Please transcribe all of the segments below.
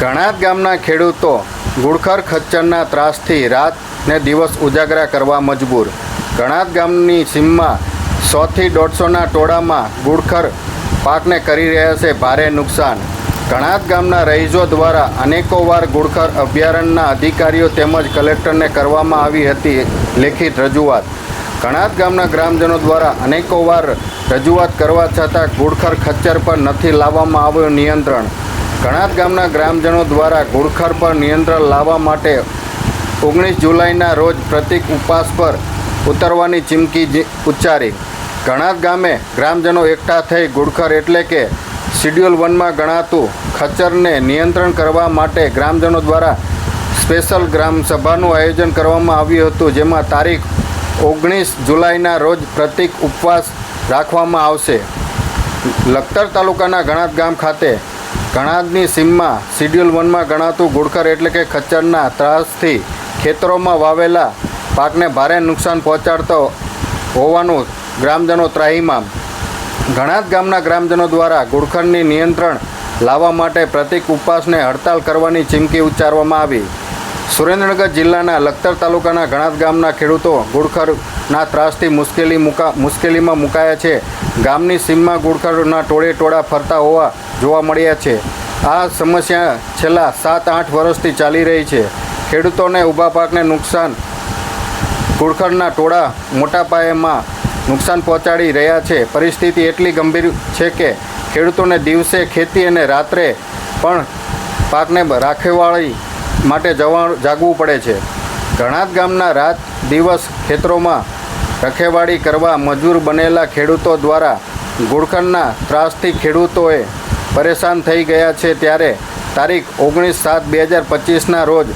ઘણા ગામના ખેડૂતો ગુડખર ખચ્ચરના ત્રાસથી રાત ને દિવસ ઉજાગરા કરવા મજબૂર. ઘણા ગામની સીમમાં સોથી દોઢસોના ટોળામાં ગુડખર પાકને કરી રહ્યા છે ભારે નુકસાન. ઘણા ગામના રહીશો દ્વારા અનેકો વાર ગુડખર અભયારણ્યના અધિકારીઓ તેમજ કલેક્ટરને કરવામાં આવી હતી લેખિત રજૂઆત. ઘણા ગામના ગ્રામજનો દ્વારા અનેકો વાર રજૂઆત કરવા છતાં ગુડખર ખચ્ચર પર નથી લાવવામાં આવ્યું નિયંત્રણ. ઘણા ગામના ગ્રામજનો દ્વારા ઘુડખર પર નિયંત્રણ લાવવા માટે ઓગણીસ જુલાઈના રોજ પ્રતિક ઉપવાસ પર ઉતરવાની ચીમકી ઉચ્ચારી. ઘણાત ગામે ગ્રામજનો એકઠા થઈ ગુડખર એટલે કે શિડ્યુલ વનમાં ગણાતું ખચ્ચરને નિયંત્રણ કરવા માટે ગ્રામજનો દ્વારા સ્પેશિયલ ગ્રામસભાનું આયોજન કરવામાં આવ્યું હતું, જેમાં તારીખ ઓગણીસ જુલાઈના રોજ પ્રતિક ઉપવાસ રાખવામાં આવશે. લખતર તાલુકાના ઘણાદ ગામ ખાતે ઘણાદની સીમમાં શિડ્યુલ વનમાં ગણાતું ગુડખર એટલે કે ખચ્ચરના ત્રાસથી ખેતરોમાં વાવેલા પાકને ભારે નુકસાન પહોંચાડતો હોવાનું ગ્રામજનો ત્રાહીમામ. ઘણા જ ગામના ગ્રામજનો દ્વારા ગુડખરની નિયંત્રણ લાવવા માટે પ્રતિક ઉપવાસને હડતાલ કરવાની ચીમકી ઉચ્ચારવામાં આવી. સુરેન્દ્રનગર જિલ્લાના લખતર તાલુકાના ઘણા ગામના ખેડૂતો ગુડખરના ત્રાસથી મુશ્કેલી મુકા, મુશ્કેલીમાં મુકાયા છે. ગામની સીમમાં ગુડખરના ટોળે ટોળા ફરતા હોવા જોવા મળ્યા છે. આ સમસ્યા છેલ્લા સાત આઠ વર્ષથી ચાલી રહી છે. ખેડૂતોને ઊભા પાકને નુકસાન ગુડખરના ટોળા મોટા પાયેમાં નુકસાન પહોંચાડી રહ્યા છે. પરિસ્થિતિ એટલી ગંભીર છે કે ખેડૂતોને દિવસે ખેતી અને રાત્રે પણ પાકને રાખેવાળી માટે જવા, જાગવું પડે છે. ઘણા જ ગામના રાત, દિવસ ખેતરોમાં રખેવાળી કરવા મજૂર બનેલા ખેડૂતો દ્વારા ગુડખંડના ત્રાસથી ખેડૂતોએ પરેશાન થઈ ગયા છે ત્યારે તારીખ ઓગણીસ સાત બે હજાર પચીસના રોજ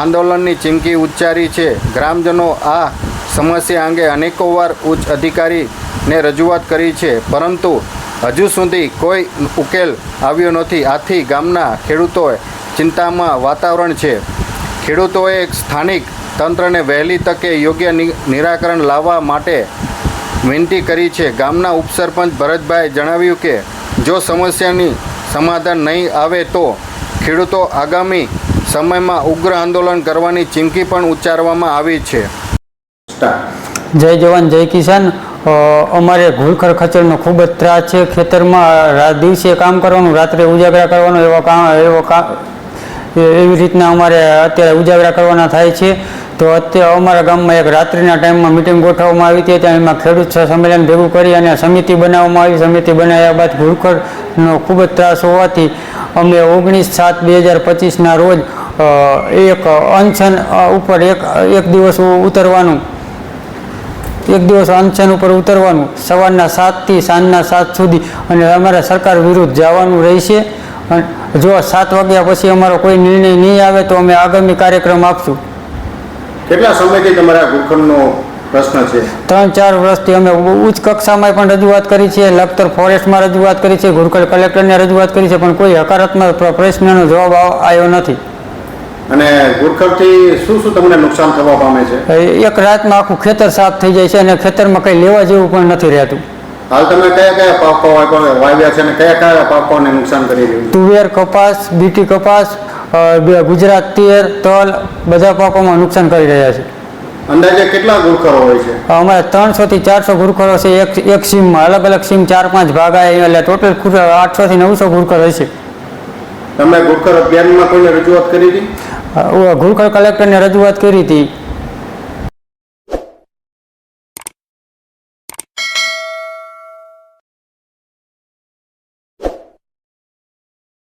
આંદોલનની ચીમકી ઉચ્ચારી છે. ગ્રામજનો આ સમસ્યા અંગે અનેકો વાર ઉચ્ચ અધિકારીને રજૂઆત કરી છે, પરંતુ હજુ સુધી કોઈ ઉકેલ આવ્યો નથી. આથી ગામના ખેડૂતોએ ચિંતામાં વાતાવરણ છે. ખેડૂતોએ સ્થાનિક તંત્રને વહેલી તકે યોગ્ય નિરાકરણ લાવવા માટે વિનંતી કરી છે. ગામના ઉપસરપંચ ભરતભાઈ જણાવ્યું કે, જો સમસ્યાની સમાધાન નહીં આવે તો ખેડૂતો આગામી સમયમાં ઉગ્ર આંદોલન કરવાની ચીમકી પણ ઉચ્ચારવામાં આવી છે. જય જવાન, જય કિસાન. અમારે ઘૂલખર ખચરનો ખૂબ જ ત્રાસ છે. ખેતરમાં દિવસે કામ કરવાનું, રાત્રે ઉજાગરા કરવાનો એવા કામ એવો એવી રીતના અમારે અત્યારે ઉજાગરા કરવાના થાય છે. તો અત્યારે અમારા ગામમાં એક રાત્રિના ટાઈમમાં મિટિંગ ગોઠવવામાં આવી હતી. ત્યાં એમાં ખેડૂત સંમેલન ભેગું કરી અને સમિતિ બનાવવામાં આવી. સમિતિ બનાવ્યા બાદ ઘુલખરનો ખૂબ જ ત્રાસ હોવાથી અમે ઓગણીસ સાત બે હજાર પચીસના રોજ એક અનશન ઉપર એક એક દિવસ ઉતરવાનું. એક દિવસ અનશન ઉપર ઉતરવાનું. સવારના સાતથી સાંજના સાત સુધી અને અમારે સરકાર વિરુદ્ધ જવાનું રહેશે. જો સાત વાગ્યા પછી અમારો કોઈ નિર્ણય નહીં આવે તો અમે આગામી કાર્યક્રમ આપશું. કેટલા સમયથી તમારા ગુડખરનો પ્રશ્ન છે? ત્રણ ચાર વર્ષથી અમે ઉચ્ચ કક્ષામાં પણ રજૂઆત કરી છે લખતર ફોરેસ્ટમાં રજૂઆત કરી છે ગુરકલ કલેક્ટરને રજૂઆત કરી છે પણ કોઈ હકારાત્મક પ્રશ્નનો જવાબ આવ- આવ્યો નથી. અને ગુરખરથી શું શું તમને નુકસાન થવા પામે છે? એક રાતમાં આખું ખેતર સાફ થઈ જાય છે અને ખેતરમાં કંઈ લેવા જેવું પણ નથી રહેતું. હાલ તમે કયા કયા પાકો વાવ્યા છે અને કયા કયા પાકોને નુકસાન કરી રહ્યું તુવેર કપાસ બીટી કપાસ ગુજરાત તિયર તલ બધા પાકોમાં નુકસાન કરી રહ્યા છે. અંદાજે કેટલા ગુરખરો હોય છે? અમારે ત્રણસો થી ચારસો ગુરખરો છે એક એક સીમમાં. અલગ અલગ સીમ ચાર પાંચ ભાગ આવે એટલે ટોટલ આઠસો થી નવસો ગુરખર છે તમે ગુરખર અભિયાનમાં કોઈને રજૂઆત કરી હતી? ગુરખર કલેક્ટરને રજૂઆત કરી હતી.